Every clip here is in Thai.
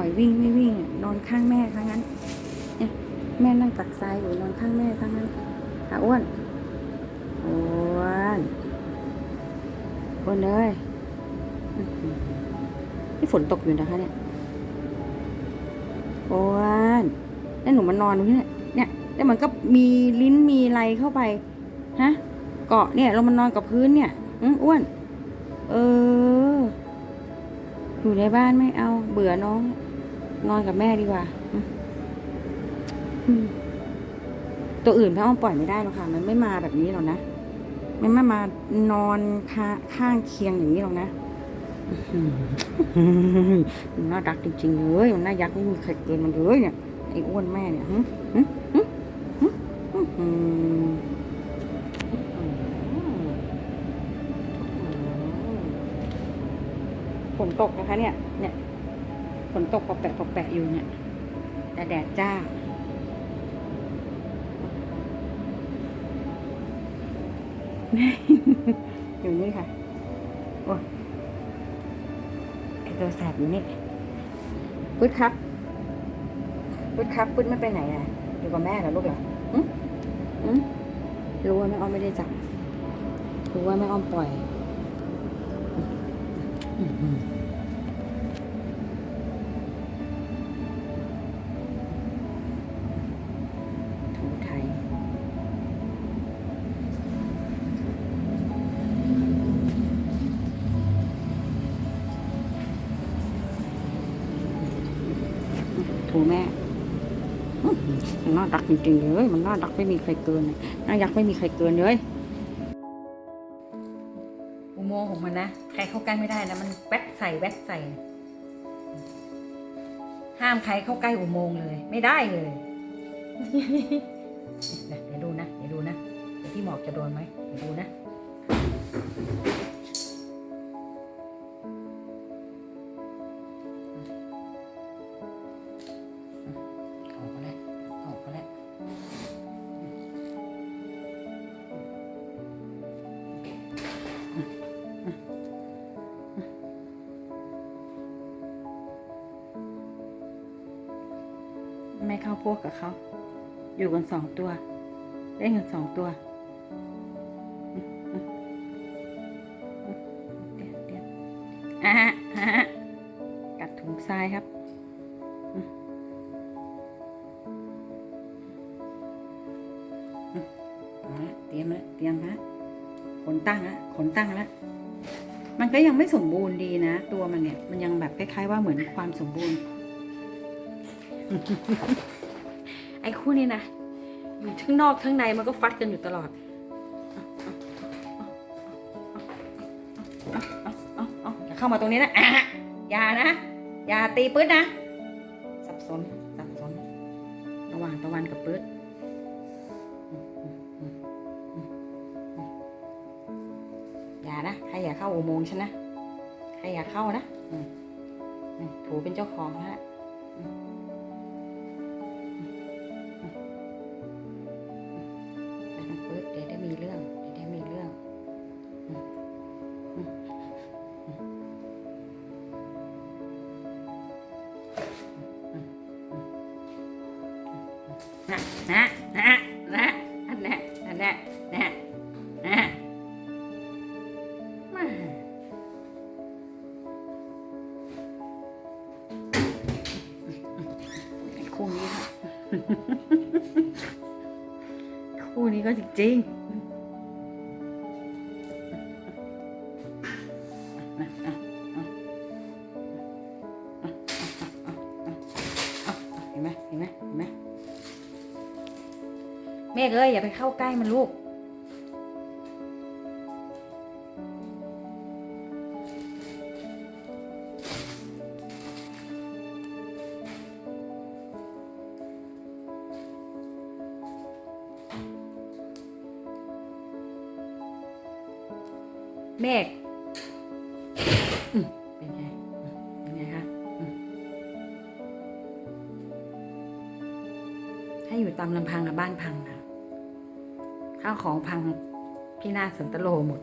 ล่อยวิ่งไม่วิ่งนอนข้างแม่ทั้งนั้นเนี่ยแม่นั่งตักทรายอยู่นอนข้างแม่ทั้งนั้นอาอ้วนอ้วนอ้วนเลยนี่ฝนตกอยู่นะคะเนี่ยอ้วนแล้วหนูมานนอนตรงนี้เนี่ยเนี่ยแล้วมันก็มีลิ้นมีอะไรเข้าไปฮะเกาะเนี่ยเรามานนอนกับพื้นเนี่ยอือ้วน เอออยู่ในบ้านไม่เอา เบื่อน้อง นอนกับแม่ดีกว่า ตัวอื่นพี่อ้อมปล่อยไม่ได้หรอกค่ะ มันไม่มาแบบนี้หรอกนะ มันไม่มานอนค้าข้างเคียงอย่างนี้หรอกนะมันน่ารักจริงๆเลยมันน่ายักไม่มีใครเกินมันเลยเนี่ยไอ้อ้วนแม่เนี่ยหึฝนตกนะคะเนี่ย เนี่ย ฝนตกปะแปะปะแปะอยู่เนี่ย แต่แดดจ้า อยู่นี่ค่ะ โอ้ยไอตัวแสบอยู่นี่ปึ๊ดครับปึ๊ดครับปึ๊ดไม่ไปไหนอะอยู่กับแม่เหรอลูกเหรออืมอืมรู้ว่าแม่อ้อมไม่ได้จับรู้ว่าแม่อ้อมปล่อย อืม ถูแม่มันน่ารักจริงๆเลยมันน่ารักไม่มีใครเกินน่ารักไม่มีใครเกินเลยอุโมงค์ของมันนะใครเข้าใกล้ไม่ได้นะมันแวกใส่แวกใส่ ห้ามใครเข้าใกล้อุโมงค์เลย ไม่ได้เลยเดี๋ยวดูนะเดี๋ยวดูนะพี่หมอกจะโดนไหมเดี๋ยวดูนะ ไม่เข้าพวกกับเขา อยู่กันสองตัวเล่นกันสองตัวอะฮะอะกัดถุงทรายครับเตรียมแล้วเตรียมแล้วขนตั้งแล้วขนตั้งแล้วมันก็ยังไม่สมบูรณ์ดีนะ ตัวมันเนี่ย มันยังแบบคล้ายๆว่าเหมือนความสมบูรณ์ ไอ้คู่นี้นะอยู่ทั้งนอกทั้งในมันก็ฟัดกันอยู่ตลอดเอาเอาเอาเอาเอาอย่าเข้ามาตรงนี้นะอะอย่านะ อย่าตีปื๊ดนะ สับสน สับสน ระหว่างตะวันกับปื๊ดอย่านะ ใครอย่าเข้าอุโมงค์ฉันนะ ใครอย่าเข้านะถูเป็นเจ้าของนะ นะนะนะนะอันแน่อันนะน่แน่มาคู่นี้ค่ะ คู่นี้ก็จริงๆ เมฆเอ้ยอย่าไปเข้าใกล้มันลูก เมฆเป็นไง เป็นไงคะให้อยู่ตามลำพังนะบ้านพังค่ะ ข้าวของพังพี่นาสันตโลหมด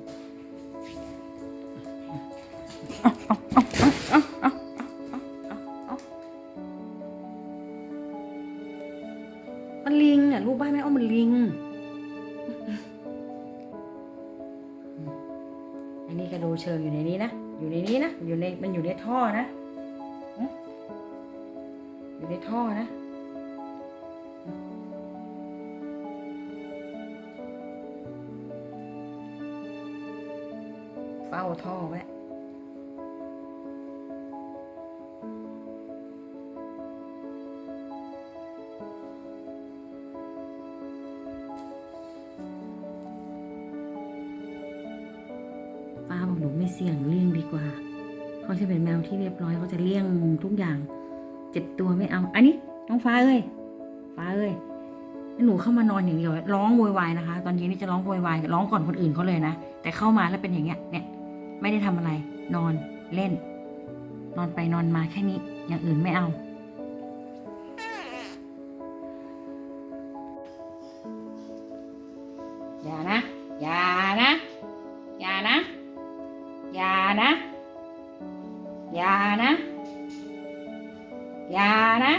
มันลิงเนี่ยลูกบ้านแม่อ้อมมันลิง อันนี้กระดูเชิงอยู่ในนี้นะ อยู่ในนี้นะ อยู่ในมันอยู่ในท่อนะ อยู่ในท่อนะ เฝ้าท่อไว้ป้าบอกหนูไม่เสี่ยงเลี่ยงดีกว่า เขาจะเป็นแมวที่เรียบร้อยเขาจะเลี่ยงทุกอย่าง เจ็บตัวไม่เอา อันนี้น้องฟ้าเอ้ย ฟ้าเอ้ย หนูเข้ามานอนอย่างเดียวร้องโวยวายนะคะ ตอนเย็นนี่จะร้องโวยวายร้องก่อนคนอื่นเขาเลยนะ แต่เข้ามาแล้วเป็นอย่างเงี้ย เนี่ย ไม่ได้ทำอะไร นอนเล่น นอนไปนอนมาแค่นี้ อย่างอื่นไม่เอา อย่านะ อย่านะ อย่านะ อย่านะ อย่านะ อย่านะ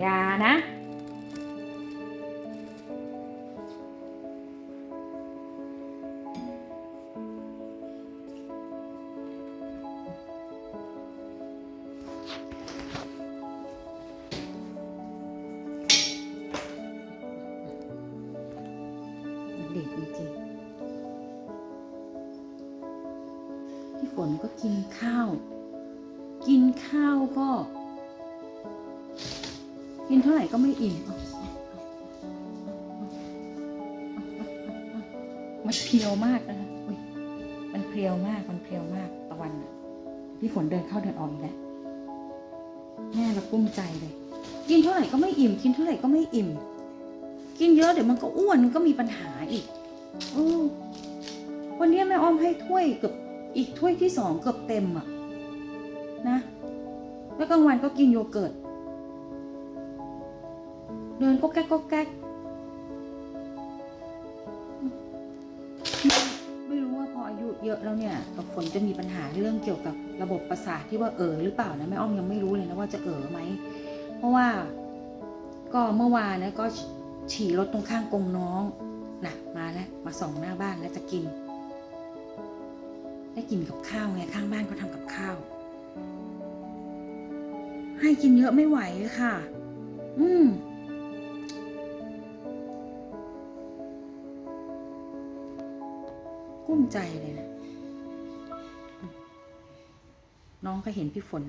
อย่านะ เด็กจริงๆพี่ฝนก็กินข้าว กินข้าวก็ กินเท่าไหร่ก็ไม่อิ่มมันเพรียวมากนะคะอุ๊ยมันเพรียวมาก มันเพรียวมากตะวันพี่ฝนเดินเข้าเดินออกอีกแล้วแม่เรากุ้มใจเลย กินเท่าไหร่ก็ไม่อิ่ม กินเท่าไหร่ก็ไม่อิ่ม กินเยอะเดี๋ยวมันก็อ้วนมันก็มีปัญหาอีกออวันนี้แม่อ้อมให้ถ้วยเกือบอีกถ้วยที่สองเกือบเต็มอะนะ แล้วกลางวันก็กินโยเกิร์ต เดินก็แก๊กก็แก๊กไม่รู้ว่าพออายุเยอะแล้วเนี่ยกับฝนจะมีปัญหาเรื่องเกี่ยวกับระบบประสาทที่ว่าเออหรือเปล่านะแม่อ้อมยังไม่รู้เลยนะว่าจะเออไหมเพราะว่าก็เมื่อวานนะก็ฉี่รถตรงข้างกรงน้องน่ะมาแล้วมาส่องหน้าบ้านแล้วจะกิน ได้กินกับข้าวไงข้างบ้านเขาทำกับข้าว ให้กินเยอะไม่ไหวเลยค่ะ อืม กุ้มใจเลยนะ น้องก็เห็นพี่ฝน